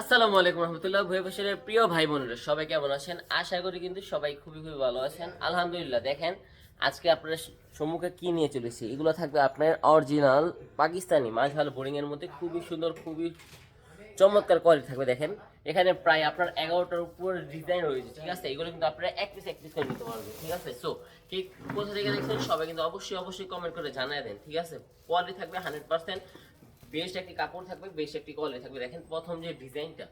আসসালামু আলাইকুম রহমতুল্লাহ। ভুয়ে ফসলের প্রিয় ভাই বোনেরা, সবাই কেমন আছেন? আশা করি কিন্তু সবাই খুবই খুবই ভালো আছেন। আলহামদুলিল্লাহ, দেখেন, আজকে আপনার সম্মুখে কি নিয়ে চলেছি? এগুলো থাকবে আপনার অরিজিনাল পাকিস্তানি, মাঝাল বোরিং এর মধ্যে খুবই সুন্দর, খুবই চমৎকার কোয়ালিটি থাকবে, দেখেন। এখানে প্রায় আপনার এগারোটার উপর ডিজাইন রয়েছে, ঠিক আছে? এগুলো কিন্তু আপনারা এক পিস এক পিস করে নিতে পারবেন, ঠিক আছে? সো কে কোথা থেকে দেখছেন? সবাই কিন্তু অবশ্যই অবশ্যই কমেন্ট করে জানায় দেন, ঠিক আছে? কোয়ালিটি থাকবে হান্ড্রেড পার্সেন্ট বেস্ট একটি কাপড় থাকবে, বেস্ট একটি কোয়ালিটি থাকবে। দেখেন প্রথম যে ডিজাইনটা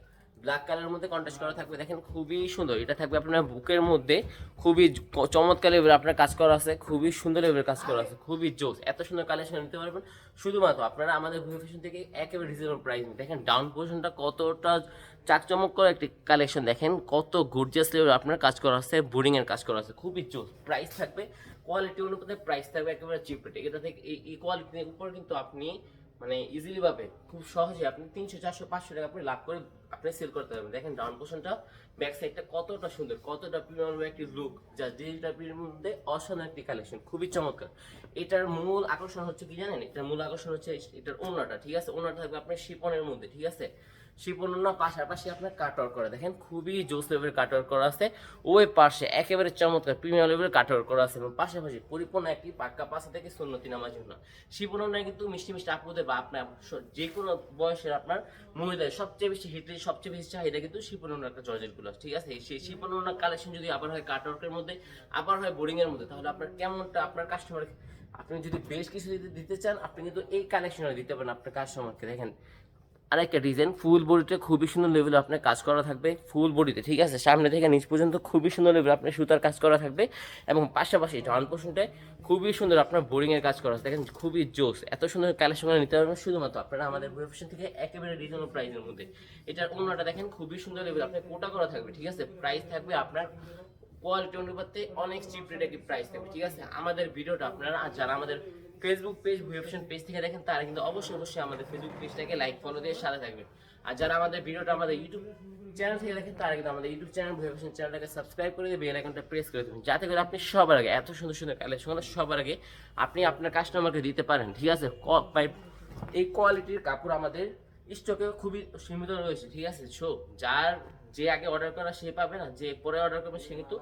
ব্ল্যাক কালারের মধ্যে কন্ট্রাস্ট করা থাকবে। দেখেন খুবই সুন্দর, এটা থাকবে আপনার বুকের মধ্যে। খুবই চমৎকার লেভেল আপনার কাজ করা আছে, খুবই সুন্দর লেভেলের কাজ করা আছে, খুবই জোস। এত সুন্দর কালেকশন নিতে পারবেন। শুধুমাত্র আপনারা আমাদের ভুয়া ফ্যাশন থেকে একেবারে রিজনেবল প্রাইস দেখেন ডাউন পোর্শনটা কতটা চাকচমক করা একটি কালেকশন দেখেন কত গুডজাস লেভেল আপনার কাজ করা আছে বোরিং এর কাজ করা আছে, খুবই জোস। প্রাইস থাকবে কোয়ালিটি অনুপাতে প্রাইস থাকবে একেবারে চিপ রেটে এটা থেকে এই কোয়ালিটির উপর কিন্তু আপনি মানে ইজিলি পাবে খুব সহজে আপনি তিনশো, চারশো, পাঁচশো টাকা আপনি লাভ করে আপনি সেল করতে পারবেন। দেখেন ডাউন পোর্শনটা ব্যাক সাইডটা কতটা সুন্দর, কতটা প্রিমিয়াম একটি লুক যা ডিজিটাল প্রিন্টের মধ্যে অসাধারণ একটি কালেকশন খুবই চমৎকার। এটার মূল আকর্ষণ হচ্ছে কি জানেন? এটার মূল আকর্ষণ হচ্ছে এটার ওনাটা, ঠিক আছে? ওনাটা থাকবে আপনার শিপনের মধ্যে, ঠিক আছে? শিপন ওনা পাশাপাশি আপনার কাটওয়ার করা, দেখেন খুবই জোস লেভেলের কাটওয়ার করা আছে। ওই পাশে একেবারে চমৎকার প্রিমিয়াম লেভেলের কাটওয়ার করা আছে এবং পাশাপাশি পরিপূর্ণ একটি পাক্কা পাশে থেকে সুন্নতি নামার জন্য শিপন কিন্তু মিষ্টি মিষ্টি আপুদের বা আপনার যে কোনো বয়সের আপনার মহিলাদের সবচেয়ে বেশি হিটে সবচেয়ে বেশি চাহিদা কিন্তু শিপন একটা জর্জেটগুলো, ঠিক আছে? সেই শিপন কালেকশন যদি আবার হয় কাটওয়ার্কের মধ্যে, আবার হয় বোরিং এর মধ্যে, তাহলে আপনার কেমনটা আপনার কাস্টমার আপনি যদি বেশ কিছু যদি দিতে চান, আপনি কিন্তু এই কালেকশনটা দিতে পারেন আপনার কাস্টমারকে দেখেন। আরেকটা ডিজাইন ফুল বডিতে খুবই সুন্দর লেভেলে আপনার কাজ করা থাকবে ফুল বডিতে ঠিক আছে? সামনে থেকে নিচ পর্যন্ত খুবই সুন্দর লেভেলে আপনার সুতার কাজ করা থাকবে এবং পাশাপাশি ডাউন পোর্শনটায় খুবই সুন্দর আপনার বোরিংয়ের কাজ করা দেখেন, খুবই জোস। এত সুন্দর কালেকশন নিতে পারবেন শুধুমাত্র আপনারা আমাদের প্রফেশন থেকে একেবারে রিজনেবল প্রাইসের মধ্যে। এটার অন্যটা দেখেন, খুবই সুন্দর লেভেল আপনার কোটা করা থাকবে, ঠিক আছে? প্রাইস থাকবে আপনার কোয়ালিটি অনুপাতে অনেক চিপ রেট প্রাইস থাকবে, ঠিক আছে? আমাদের ভিডিওটা আপনারা যারা আমাদের ফেসবুক পেজ ভিডিওশন পেজ থেকে দেখেন, তারা কিন্তু অবশ্যই অবশ্যই আমাদের ফেসবুক পেজটাকে লাইক ফলো দিয়ে সাথে থাকবেন। আর যারা আমাদের ভিডিওটা আমাদের ইউটিউব চ্যানেল থেকে দেখেন, তারা কিন্তু আমাদের ইউটিউব চ্যানেল ভিডিওশন চ্যানেলটাকে সাবস্ক্রাইব করে দিয়ে বেল আইকনটা প্রেস করে দেবেন। যাতে করে আপনি সবার আগে, এত সুন্দর সুন্দর কালেকশন সবার আগে আপনি আপনার কাস্টমারকে দিতে পারেন, ঠিক আছে? এই কোয়ালিটির কাপড় আমাদের স্টকে খুবই সীমিত রয়েছে, ঠিক আছে? সো যার যে আগে অর্ডার করা সে পাবে না, যে পরে অর্ডার করবে সে কিন্তু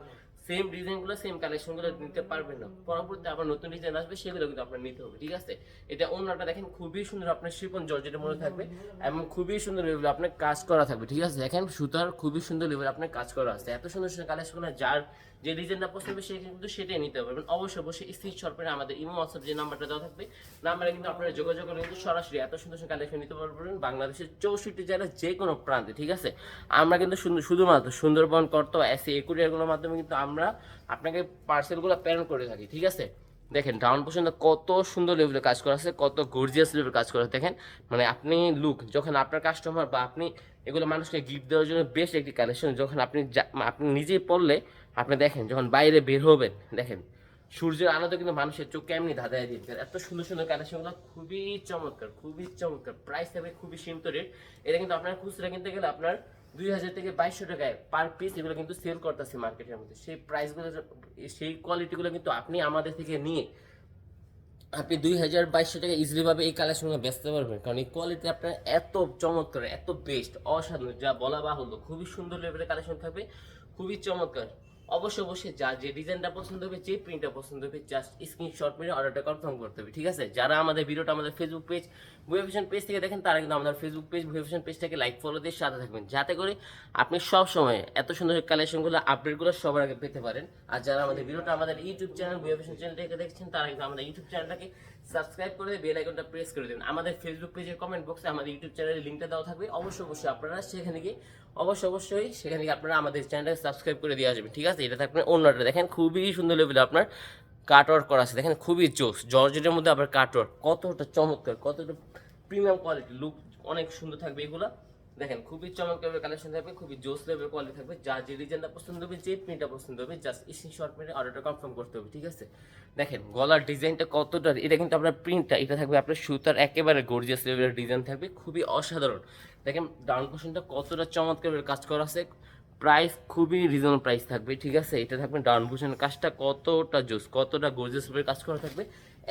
সেম ডিজাইনগুলো সেম কালেকশনগুলো নিতে পারবেন না। পরবর্তীতে আবার নতুন ডিজাইন আসবে, সেগুলো কিন্তু আপনার নিতে হবে, ঠিক আছে? এটা অন্যটা দেখেন, খুবই সুন্দর আপনার শিপন জর্জেটের মনে থাকবে এবং খুবই সুন্দর লেভেল আপনার কাজ করা থাকবে, ঠিক আছে? দেখেন সুতার খুবই সুন্দর লেভেল আপনার কাজ করা আছে। এত সুন্দর সুন্দর কালেকশন যার যে ডিজাইনটা পছন্দ হবে সে কিন্তু সেটাই নিতে পারবেন অবশ্যই অবশ্যই স্ক্রিনশট করে আমাদের ইমো হোয়াটসঅ্যাপ যে নাম্বারটা দেওয়া থাকবে নাম্বারে কিন্তু আপনারা যোগাযোগ করে কিন্তু সরাসরি এত সুন্দর সুন্দর কালেকশন নিতে পারবেন বাংলাদেশের চৌষট্টি জেলার যে কোনো প্রান্তে, ঠিক আছে? আমরা কিন্তু শুধু- শুধুমাত্র সুন্দরবন কর্ত এসি একুরিয়ারগুলোর মাধ্যমে কিন্তু আমরা আপনাকে পার্সেলগুলো প্রেরণ করে থাকি, ঠিক আছে? দেখেন ডাউন পর্যন্ত কত সুন্দর লেভেলে কাজ করা আছে, কত গর্জিয়াস লেভেলে কাজ করা দেখেন মানে আপনি লুক যখন আপনার কাস্টমার বা আপনি এগুলো মানুষকে গিফট দেওয়ার জন্য বেস্ট একটি কালেকশন যখন আপনি আপনি নিজেই পড়লে, আপনি দেখেন, যখন বাইরে বের হবেন, দেখেন, সূর্যের আলোতে কিন্তু মানুষের চোখ কেমনি ধাঁধায় দেয়। এত সুন্দর সুন্দর কালেকশনগুলো খুবই চমৎকার খুবই চমৎকার। প্রাইস থাকবে খুবই সীমিত রেট এটা কিন্তু আপনার খুচরা কিনতে গেলে আপনার দুই হাজার থেকে বাইশশো টাকায় পার পিস এগুলো কিন্তু সেল করতেছে মার্কেটের মধ্যে। সেই প্রাইসগুলো সেই কোয়ালিটিগুলো কিন্তু আপনি আমাদের থেকে নিয়ে আপনি দুই হাজার বাইশশো টাকা ইজিলিভাবে এই কালেকশনগুলো বেচতে পারবেন। কারণ এই কোয়ালিটি আপনার এত চমৎকার, এত বেস্ট অসাধারণ, যা বলা বাহুল্য। খুবই সুন্দর লেভেলের কালেকশন থাকবে, খুবই চমৎকার। অবশ্যই অবশ্যই যা যে ডিজাইনটা পছন্দ হবে, যে প্রিন্টটা পছন্দ হবে জাস্ট স্ক্রিনশট মেরে অর্ডারটা কনফার্ম করতে হবে, ঠিক আছে? যারা আমাদের ভিডিওটা আমাদের ফেসবুক পেজ ভুয়েফিশন পেজ থেকে দেখেন, তারা কিন্তু আমাদের ফেসবুক পেজ ভুয়েফিশন পেজটাকে লাইক ফলো দিয়ে সাথে থাকবেন। যাতে করে আপনি সব সময় এত সুন্দর কালেকশনগুলো আপডেটগুলো সবার আগে পেতে পারেন। আর যারা আমাদের ভিডিওটা আমাদের ইউটিউব চ্যানেল ভুয়েফিশন চ্যানেল থেকে দেখছেন, তারা কিন্তু আমাদের ইউটিউব চ্যানেলটাকে সাবস্ক্রাইব করে বেল আইকনটা প্রেস করে দেবেন। আমাদের ফেসবুক পেজের কমেন্ট বক্সে আমাদের ইউটিউব চ্যানেলের লিঙ্কটা দেওয়া থাকবে। অবশ্যই অবশ্যই আপনারা সেখানে গিয়ে, অবশ্যই অবশ্যই সেখানে গিয়ে আপনারা আমাদের চ্যানেলটাকে সাবস্ক্রাইব করে দিয়ে আসবেন, ঠিক আছে? এটা থাকবে অন্যটা দেখেন খুবই সুন্দর লেভেলে আপনার কাটওয়ার্ক করা আছে। দেখেন খুবই জোস, জর্জেটের মধ্যে আবার কাটওয়ার্ক কতটা চমৎকার, কতটা প্রিমিয়াম কোয়ালিটি লুক অনেক সুন্দর থাকবে এগুলা। দেখেন খুবই চমৎকার কালেকশন থাকবে, খুবই জোস লেভেল কোয়ালিটি থাকবে। যা যে ডিজাইনটা পছন্দ হবে, যে প্রিন্টটা পছন্দ হবে জাস্ট স্ক্রিন শর্ট মেরে অর্ডারটা কনফার্ম করতে হবে, ঠিক আছে? দেখেন গলার ডিজাইনটা কতটা, এটা কিন্তু আপনার প্রিন্টটা এটা থাকবে আপনার সুতার একেবারে গর্জিয়াস লেভেলের ডিজাইন থাকবে, খুবই অসাধারণ। দেখেন ডাউন পোর্শনটা কতটা চমৎকার কাজ করা আছে প্রাইস খুবই রিজনেবল প্রাইস থাকবে, ঠিক আছে? এটা থাকবে ডাউন বুশন কাজটা কতটা জোস, কতটা গর্জিয়াস ভাবে কাজ করা থাকবে।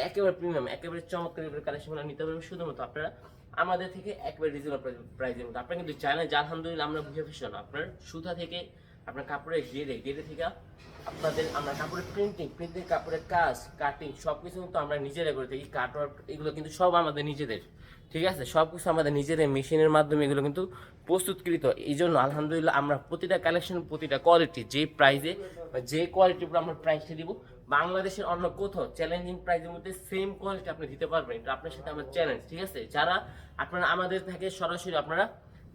একেবারে প্রিমিয়াম একেবারে চমৎকার কালেকশনগুলো নিতে পারবেন শুধুমাত্র আপনারা আমাদের থেকে একেবারে রিজনেবল প্রাইসের মধ্যে। আপনারা কিন্তু জানেন যে আলহামদুলিল্লাহ আমরা বুঝে ফেসন আপনার সুতা থেকে আপনার কাপড়ের গেড়ে গেড়ে থেকে আপনাদের, আমরা কাপড়ের প্রিন্টিং প্রিন্টিং কাপড়ের কাজ কাটিং সব কিছু কিন্তু আমরা নিজেরা করে থাকি। কাটওয়ার্ক এগুলো কিন্তু সব আমাদের নিজেদের, ঠিক আছে? সব কিছু আমাদের নিজেদের মেশিনের মাধ্যমে এগুলো কিন্তু প্রস্তুতকৃত। এই জন্য আলহামদুলিল্লাহ আমরা প্রতিটা কালেকশন প্রতিটা কোয়ালিটি যে প্রাইজে বা যে কোয়ালিটির উপর আমরা প্রাইসটা দিব, বাংলাদেশের অন্য কোথাও চ্যালেঞ্জিং প্রাইজের মধ্যে সেম কোয়ালিটি আপনি দিতে পারবেন। এটা আপনার সাথে আমার চ্যালেঞ্জ ঠিক আছে? যারা আপনারা আমাদের থেকে সরাসরি আপনারা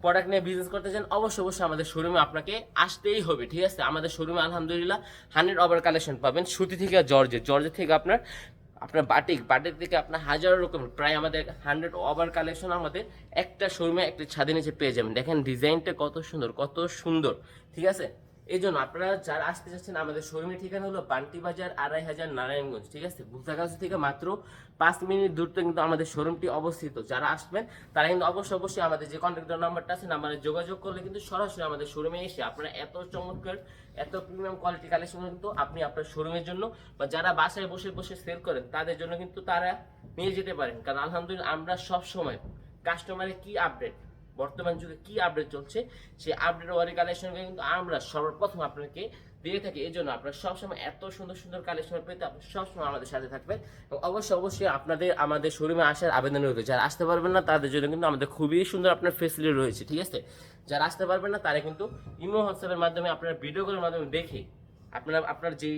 প্রোডাক্ট নিয়ে বিজনেস করতে চান অবশ্যই অবশ্যই আমাদের শোরুমে আপনাকে আসতেই হবে, ঠিক আছে? আমাদের শোরুমে আলহামদুলিল্লাহ হান্ড্রেড ওভার কালেকশন পাবেন। সুতি থেকে জর্জে জর্জে থেকে আপনার আপনার বাটিক বাটিক থেকে আপনার হাজারো রকম, প্রায় আমাদের হান্ড্রেড ওভার কালেকশন আমাদের একটা শোরুমে একটা ছাদে নিচে পেয়ে যাবেন। দেখেন ডিজাইনটা কত সুন্দর কত সুন্দর, ঠিক আছে? এই জন্য আপনারা যারা আসতে চাচ্ছেন, আমাদের শোরুমের ঠিকানা হলো বান্টি বাজার, আড়াই হাজার নারায়ণগঞ্জ, ঠিক আছে? ভুক্তাগাছি থেকে মাত্র পাঁচ মিনিট দূরত্বে কিন্তু আমাদের শোরুমটি অবস্থিত। যারা আসবেন, তারা কিন্তু অবশ্যই অবশ্যই আমাদের যে কন্ট্যাক্ট নাম্বারটা আছে নাম্বারে যোগাযোগ করলে কিন্তু সরাসরি আমাদের শোরুমে এসে আপনারা এত চমৎকার, এত প্রিমিয়াম কোয়ালিটি কালেকশন কিন্তু আপনি আপনার শোরুমের জন্য বা যারা বাসায় বসে বসে সেল করেন, তাদের জন্য কিন্তু তারা নিয়ে যেতে পারেন। কারণ আলহামদুলিল্লাহ আমরা সব সময় কাস্টমারের কি আপডেট বর্তমান যুগে কি আপডেট চলছে, সেই আপডেট ওয়ারি কালেকশন কিন্তু আমরা সর্বপ্রথম আপনাকে দিয়ে থাকি। এই জন্য আপনারা সবসময় এত সুন্দর সুন্দর কালেকশন পেতে আপনি সবসময় আমাদের সাথে থাকবেন এবং অবশ্যই অবশ্যই আপনাদের, আমাদের শোরুমে আসার আবেদন রয়েছে। যারা আসতে পারবেন না, তাদের জন্য কিন্তু আমাদের খুবই সুন্দর আপনার ফেসিলিটি রয়েছে, ঠিক আছে? যারা আসতে পারবেন না, তারা কিন্তু ইমো হোয়াটসঅ্যাপের মাধ্যমে আপনার ভিডিও কলের মাধ্যমে দেখে আপনারা, আপনার যে,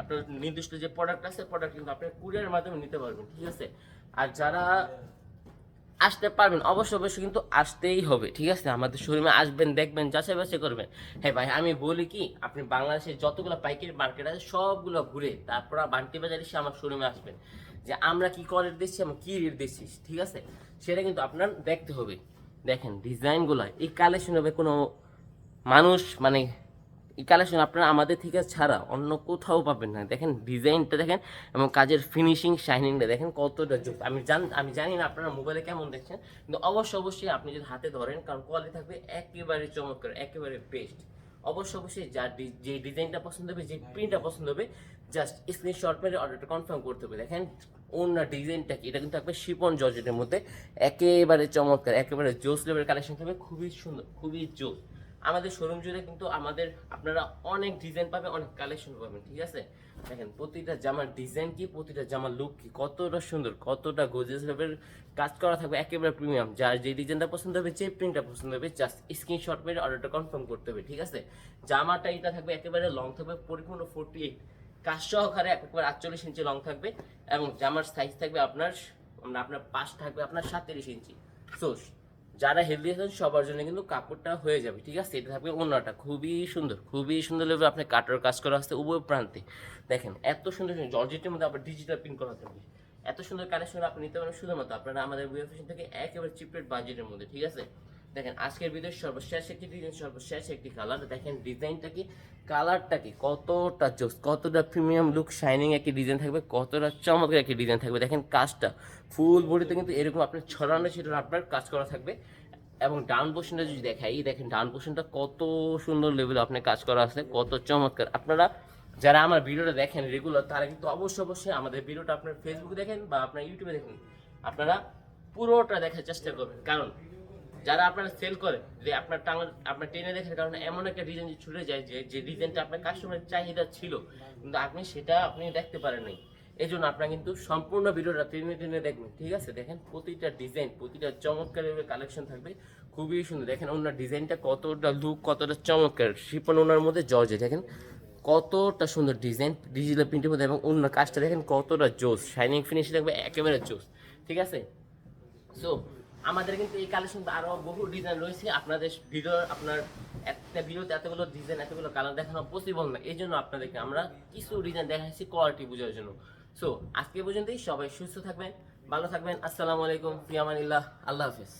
আপনার নির্দিষ্ট যে প্রোডাক্ট আছে প্রোডাক্ট কিন্তু আপনি কুরিয়ারের মাধ্যমে নিতে পারবেন, ঠিক আছে? আর যারা আসতে পারবেন অবশ্যই অবশ্যই কিন্তু আসতেই হবে, ঠিক আছে? আমাদের শোরুমে আসবেন, দেখবেন যাচাই বাছাই করবেন। হ্যাঁ ভাই, আমি বলি কি, আপনি বাংলাদেশের যতগুলো পাইকারি মার্কেট আছে, সবগুলো ঘুরে তারপর বান্টি বাজারে এসে আমার শোরুমে আসবেন। যে আমরা কি কোয়ালিটি দিচ্ছি, আমরা কি রেট দিচ্ছি, ঠিক আছে? সেটা কিন্তু আপনার দেখতে হবে। দেখেন, ডিজাইনগুলো, এই কালেকশন হবে কোনো মানুষ মানে কালেকশন আপনারা আমাদের থেকে ছাড়া অন্য কোথাও পাবেন না। দেখেন ডিজাইনটা দেখেন এবং কাজের ফিনিশিং শাইনিংটা দেখেন কতটা যোগ আমি জান, আমি জানি না আপনারা মোবাইলে কেমন দেখছেন, কিন্তু অবশ্যই অবশ্যই আপনি যদি হাতে ধরেন, কারণ কোয়ালিটি থাকবে একেবারে চমৎকার, একেবারে বেস্ট অবশ্যই অবশ্যই যার যে ডিজাইনটা পছন্দ হবে, যে প্রিন্টটা পছন্দ হবে জাস্ট স্ক্রিনশট মেরে অর্ডারটা কনফার্ম করতে হবে। দেখেন অন্য ডিজাইনটা কি, এটা কিন্তু থাকবে শিপন জর্জেটের মধ্যে। একেবারে চমৎকার, একেবারে জোস লেভেলের কালেকশন থাকবে, খুবই সুন্দর, খুবই জোস। আমাদের শোরুম জুড়ে কিন্তু আমাদের, আপনারা অনেক ডিজাইন পাবেন, অনেক কালেকশন পাবেন, ঠিক আছে? দেখেন, প্রতিটা জামার ডিজাইন কি, প্রতিটা জামার লুক কি, কতটা সুন্দর, কতটা গোজেস লেভেল কাজ করা থাকবে, একেবারে প্রিমিয়াম যার যে ডিজাইনটা পছন্দ হবে যে প্রিন্টটা পছন্দ হবে জাস্ট স্ক্রিনশট মেরে অর্ডারটা কনফার্ম করতে হবে, ঠিক আছে? জামাটা এটা থাকবে একেবারে লং থাকবে, পরিপূর্ণ ফোর্টি এইট কাজ সহকারে একেবারে আটচল্লিশ ইঞ্চি লং থাকবে এবং জামার সাইজ থাকবে আপনার আপনার পাশ থাকবে আপনার সাতত্রিশ ইঞ্চি সো যারা হেলদি আছেন, সবার জন্য কিন্তু কাপড়টা হয়ে যাবে, ঠিক আছে? এটা থাকবে অন্যটা খুবই সুন্দর খুবই সুন্দর লেভেল আপনি কাটার কাজ করা আসতে উভয় প্রান্তে। দেখেন, এত সুন্দর সুন্দর জর্জেটের মধ্যে আবার ডিজিটাল প্রিন্ট করা থাকবে। এত সুন্দর কালেকশন আপনি নিতে পারেন শুধুমাত্র আপনারা আমাদের ওয়েবসাইট থেকে একেবারে চিপ রেট বাজেটের মধ্যে, ঠিক আছে? দেখেন, আজকের ভিডিও সর্বশেষ একটি ডিজাইন সর্বশেষ একটি কালার দেখেন ডিজাইনটা কি? কালারটা কি? কতটা জোস, কতটা প্রিমিয়াম লুক শাইনিং একটি ডিজাইন থাকবে, কতটা চমৎকার একটি ডিজাইন থাকবে। দেখেন, কাজটা ফুল বডিতে কিন্তু এরকম আপনার ছড়ানো ছিটানো আপনার কাজ করা থাকবে। এবং ডাউন পোর্শনটা যদি দেখাই, দেখেন ডাউন পোর্শনটা কত সুন্দর লেভেলে আপনি কাজ করা আছে, কত চমৎকার। আপনারা যারা আমার ভিডিওটা দেখেন রেগুলার তারা কিন্তু অবশ্যই অবশ্যই আমাদের ভিডিওটা আপনার ফেসবুকে দেখেন বা আপনার ইউটিউবে দেখেন। আপনারা পুরোটা দেখার চেষ্টা করবেন। কারণ যারা আপনারা সেল করে, যে আপনার টাঙ্গা, আপনার টেনে দেখার কারণে এমন একটা ডিজাইন ছুটে যায়, যে যে ডিজাইনটা আপনার কাস্টমারের চাহিদা ছিল, কিন্তু আপনি সেটা আপনি দেখতে পারেন নাই। এই জন্য আপনারা কিন্তু সম্পূর্ণ ভিডিওটা টেনে টেনে দেখবেন, ঠিক আছে? দেখেন প্রতিটা ডিজাইন প্রতিটা চমৎকার কালেকশন থাকবে, খুবই সুন্দর। দেখেন ওনার ডিজাইনটা কতটা লুক কতটা চমৎকার, শিপন ওনার মধ্যে জর্জে দেখেন কতটা সুন্দর ডিজাইন ডিজিটাল প্রিন্টের মধ্যে, এবং অন্য কাজটা দেখেন কতটা জোস শাইনিং ফিনিশ থাকবে একেবারে জোস ঠিক আছে? সো আমাদের কিন্তু এই কালেকশন আরও বহু ডিজাইন রয়েছে। আপনাদের ভিডিও আপনার একটা ভিডিওতে এতগুলো ডিজাইন এতগুলো কালার দেখানো পসিবল না। এই জন্য আপনাদেরকে আমরা কিছু ডিজাইন দেখাচ্ছি কোয়ালিটি বোঝার জন্য। সো আজকে পর্যন্তই সবাই সুস্থ থাকবেন, ভালো থাকবেন। আসসালামু আলাইকুম ফিয়ামানিল্লাহ আল্লাহ হাফিজ।